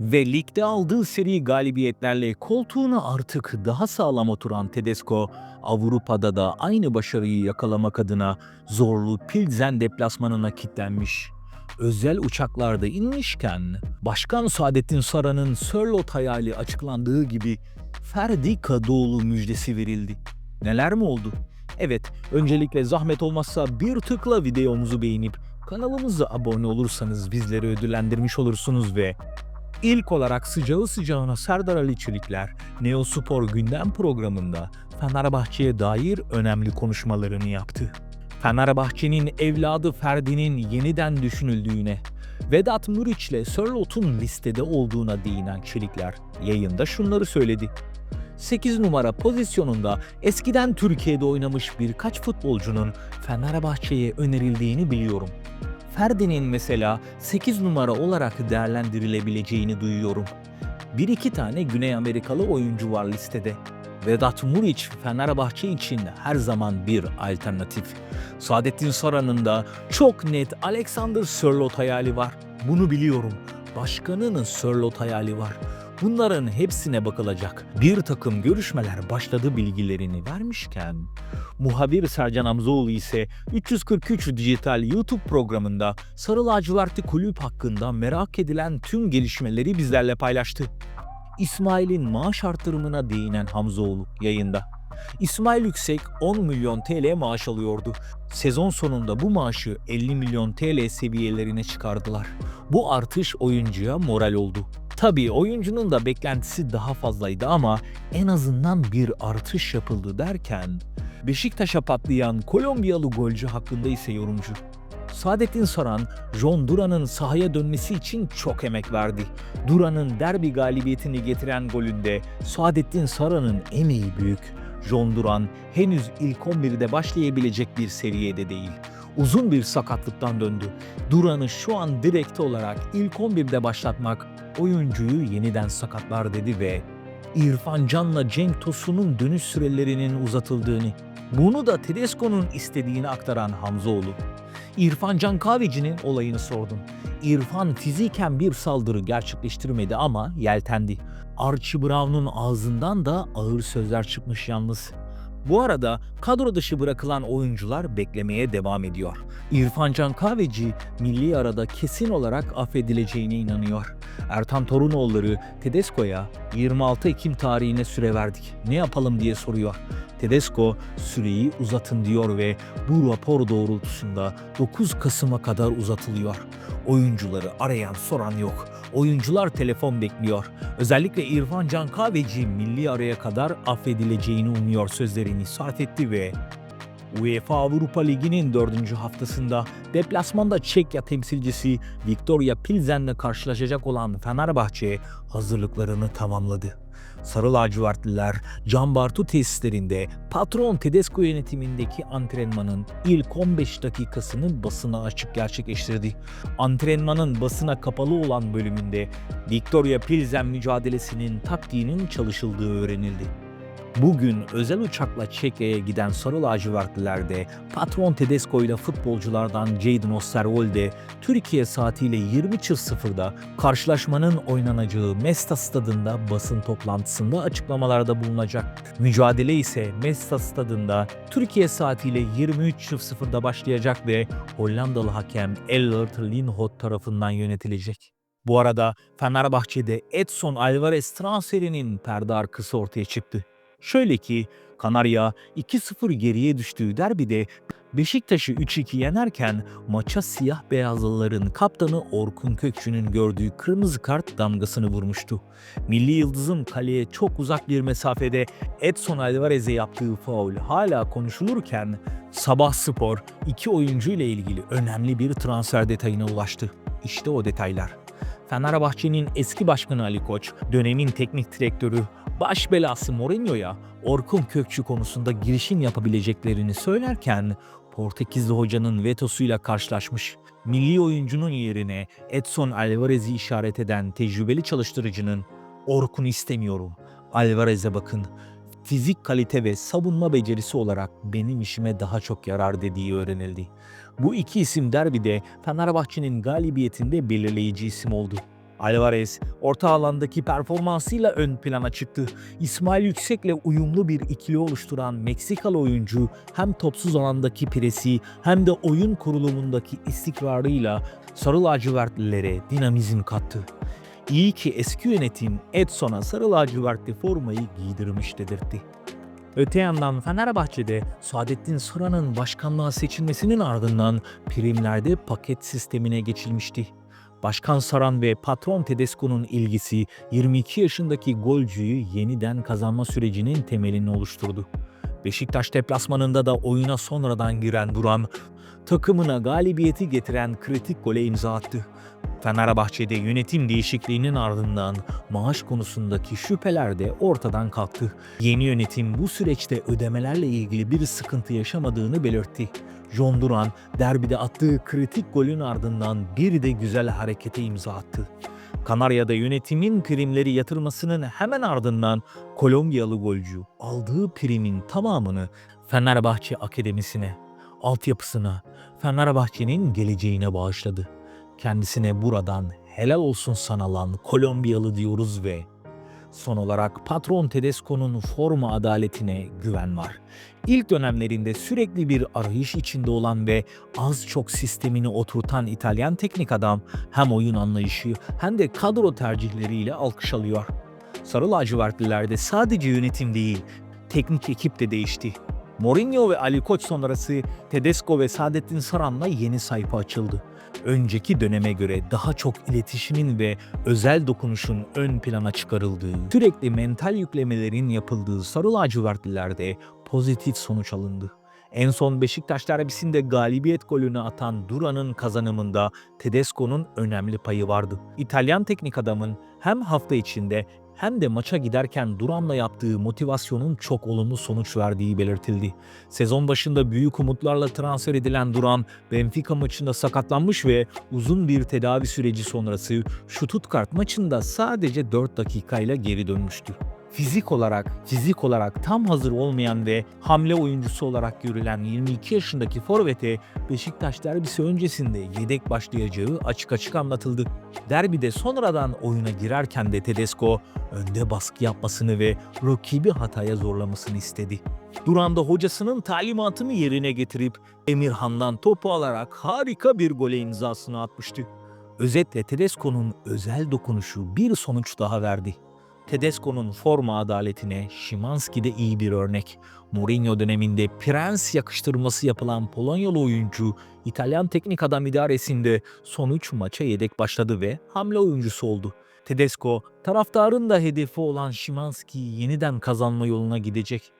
Ve ligde aldığı seri galibiyetlerle koltuğuna artık daha sağlam oturan Tedesco, Avrupa'da da aynı başarıyı yakalamak adına zorlu Pilsen deplasmanına kilitlenmiş. Özel uçaklarda inmişken Başkan Saadettin Saran'ın Sörlot hayali açıklandığı gibi Ferdi Kadıoğlu müjdesi verildi. Neler mi oldu? Evet, öncelikle zahmet olmazsa bir tıkla videomuzu beğenip kanalımıza abone olursanız bizleri ödüllendirmiş olursunuz ve ilk olarak sıcağı sıcağına Serdar Ali Çelikler Neospor gündem programında Fenerbahçe'ye dair önemli konuşmalarını yaptı. Fenerbahçe'nin evladı Ferdi'nin yeniden düşünüldüğüne, Vedat Muriç ile Sörlot'un listede olduğuna değinen Çelikler yayında şunları söyledi. 8 numara pozisyonunda eskiden Türkiye'de oynamış birkaç futbolcunun Fenerbahçe'ye önerildiğini biliyorum. Ferdi'nin mesela 8 numara olarak değerlendirilebileceğini duyuyorum. Bir iki tane Güney Amerikalı oyuncu var listede. Vedat Muriç Fenerbahçe için her zaman bir alternatif. Saadettin Saran'ın da çok net Alexander Sörlot hayali var. Bunu biliyorum. Başkanının Sörlot hayali var. Bunların hepsine bakılacak. Bir takım görüşmeler başladı bilgilerini vermişken, muhabir Sercan Hamzoğlu ise 343 Dijital YouTube programında Sarı Lacivertli Kulüp hakkında merak edilen tüm gelişmeleri bizlerle paylaştı. İsmail'in maaş artırımına değinen Hamzoğlu yayında. İsmail Yüksek 10 milyon TL maaş alıyordu. Sezon sonunda bu maaşı 50 milyon TL seviyelerine çıkardılar. Bu artış oyuncuya moral oldu. Tabii oyuncunun da beklentisi daha fazlaydı ama en azından bir artış yapıldı derken Beşiktaş'a patlayan Kolombiyalı golcü hakkında ise yorumcu. Saadettin Saran, John Duran'ın sahaya dönmesi için çok emek verdi. Duran'ın derbi galibiyetini getiren golünde Saadettin Saran'ın emeği büyük. John Duran henüz ilk 11'de başlayabilecek bir seviyede değil. Uzun bir sakatlıktan döndü. Duran'ı şu an direkt olarak ilk 11'de başlatmak oyuncuyu yeniden sakatlar dedi ve İrfan Can'la Cenk Tosun'un dönüş sürelerinin uzatıldığını, bunu da Tedesco'nun istediğini aktaran Hamzoğlu. İrfan Can Kahveci'nin olayını sordum. İrfan fiziken bir saldırı gerçekleştirmedi ama yeltendi. Archie Brown'un ağzından da ağır sözler çıkmış yalnız. Bu arada kadro dışı bırakılan oyuncular beklemeye devam ediyor. İrfan Can Kahveci milli arada kesin olarak affedileceğine inanıyor. Ertan Torunoğulları Tedesco'ya 26 Ekim tarihine süre verdik. Ne yapalım diye soruyor. Tedesco süreyi uzatın diyor ve bu rapor doğrultusunda 9 Kasım'a kadar uzatılıyor. Oyuncuları arayan soran yok. Oyuncular telefon bekliyor. Özellikle İrfan Can Kahveci milli araya kadar affedileceğini umuyor sözlerini sarf etti ve UEFA Avrupa Ligi'nin dördüncü haftasında deplasmanda Çekya temsilcisi Viktoria Pilsen'le karşılaşacak olan Fenerbahçe hazırlıklarını tamamladı. Sarı lacivertliler Can Bartu tesislerinde patron Tedesco yönetimindeki antrenmanın ilk 15 dakikasını basına açık gerçekleştirdi. Antrenmanın basına kapalı olan bölümünde Victoria Pilsen mücadelesinin taktiğinin çalışıldığı öğrenildi. Bugün özel uçakla Çekya'ya giden Sarı lacivertliler patron Tedesco ile futbolculardan Jadon Osterwolde Türkiye saatiyle 20.00'da karşılaşmanın oynanacağı Mesta stadında basın toplantısında açıklamalarda bulunacak. Mücadele ise Mesta stadında Türkiye saatiyle 23.00'da başlayacak ve Hollandalı hakem Ellert Lindhout tarafından yönetilecek. Bu arada Fenerbahçe'de Edson Alvarez transferinin perde arkası ortaya çıktı. Şöyle ki Kanarya 2-0 geriye düştüğü derbide Beşiktaş'ı 3-2 yenerken maça siyah beyazlıların kaptanı Orkun Kökçü'nün gördüğü kırmızı kart damgasını vurmuştu. Milli Yıldız'ın kaleye çok uzak bir mesafede Edson Alvarez'e yaptığı faul hala konuşulurken Sabah Spor iki oyuncu ile ilgili önemli bir transfer detayına ulaştı. İşte o detaylar. Fenerbahçe'nin eski başkanı Ali Koç, dönemin teknik direktörü, baş belası Mourinho'ya Orkun Kökçü konusunda girişim yapabileceklerini söylerken Portekizli hocanın vetosuyla karşılaşmış. Milli oyuncunun yerine Edson Alvarez'i işaret eden tecrübeli çalıştırıcının Orkun istemiyorum. Alvarez'e bakın. Fizik kalite ve savunma becerisi olarak benim işime daha çok yarar dediği öğrenildi. Bu iki isim derbide Fenerbahçe'nin galibiyetinde belirleyici isim oldu. Alvarez orta alandaki performansıyla ön plana çıktı. İsmail Yüksek'le uyumlu bir ikili oluşturan Meksikalı oyuncu hem topsuz alandaki presi hem de oyun kurulumundaki istikrarıyla sarı lacivertlilere dinamizm kattı. İyi ki eski yönetim Edson'a sarı lacivertli formayı giydirmiş dedirtti. Öte yandan Fenerbahçe'de Saadettin Saran'ın başkanlığa seçilmesinin ardından primlerde paket sistemine geçilmişti. Başkan Saran ve patron Tedesco'nun ilgisi 22 yaşındaki golcüyü yeniden kazanma sürecinin temelini oluşturdu. Beşiktaş deplasmanında da oyuna sonradan giren Duran, takımına galibiyeti getiren kritik gole imza attı. Fenerbahçe'de yönetim değişikliğinin ardından maaş konusundaki şüpheler de ortadan kalktı. Yeni yönetim bu süreçte ödemelerle ilgili bir sıkıntı yaşamadığını belirtti. John Duran derbide attığı kritik golün ardından bir de güzel harekete imza attı. Kanarya'da yönetimin primleri yatırmasının hemen ardından Kolombiyalı golcü aldığı primin tamamını Fenerbahçe Akademisi'ne, altyapısına, Fenerbahçe'nin geleceğine bağışladı. Kendisine buradan helal olsun sana lan Kolombiyalı diyoruz ve son olarak patron Tedesco'nun forma adaletine güven var. İlk dönemlerinde sürekli bir arayış içinde olan ve az çok sistemini oturtan İtalyan teknik adam hem oyun anlayışı hem de kadro tercihleriyle alkış alıyor. Sarı lacivertlilerde sadece yönetim değil, teknik ekip de değişti. Mourinho ve Ali Koç sonrası Tedesco ve Saadettin Saran'la yeni sayfa açıldı. Önceki döneme göre daha çok iletişimin ve özel dokunuşun ön plana çıkarıldığı, sürekli mental yüklemelerin yapıldığı sarı lacivertlilerde pozitif sonuç alındı. En son Beşiktaş derbisinde galibiyet golünü atan Duran'ın kazanımında Tedesco'nun önemli payı vardı. İtalyan teknik adamın hem hafta içinde hem de maça giderken Duran'la yaptığı motivasyonun çok olumlu sonuç verdiği belirtildi. Sezon başında büyük umutlarla transfer edilen Duran, Benfica maçında sakatlanmış ve uzun bir tedavi süreci sonrası Stuttgart maçında sadece 4 dakikayla geri dönmüştü. Fizik olarak, fizik olarak tam hazır olmayan ve hamle oyuncusu olarak görülen 22 yaşındaki forvete Beşiktaş derbisi öncesinde yedek başlayacağı açık açık anlatıldı. Derbide sonradan oyuna girerken de Tedesco önde baskı yapmasını ve rakibi hataya zorlamasını istedi. Duran da hocasının talimatını yerine getirip Emirhan'dan topu alarak harika bir gole imzasını atmıştı. Özetle Tedesco'nun özel dokunuşu bir sonuç daha verdi. Tedesco'nun forma adaletine Szymanski de iyi bir örnek. Mourinho döneminde prens yakıştırması yapılan Polonyalı oyuncu İtalyan teknik adam idaresinde son 3 maça yedek başladı ve hamle oyuncusu oldu. Tedesco, taraftarın da hedefi olan Szymanski'yi yeniden kazanma yoluna gidecek.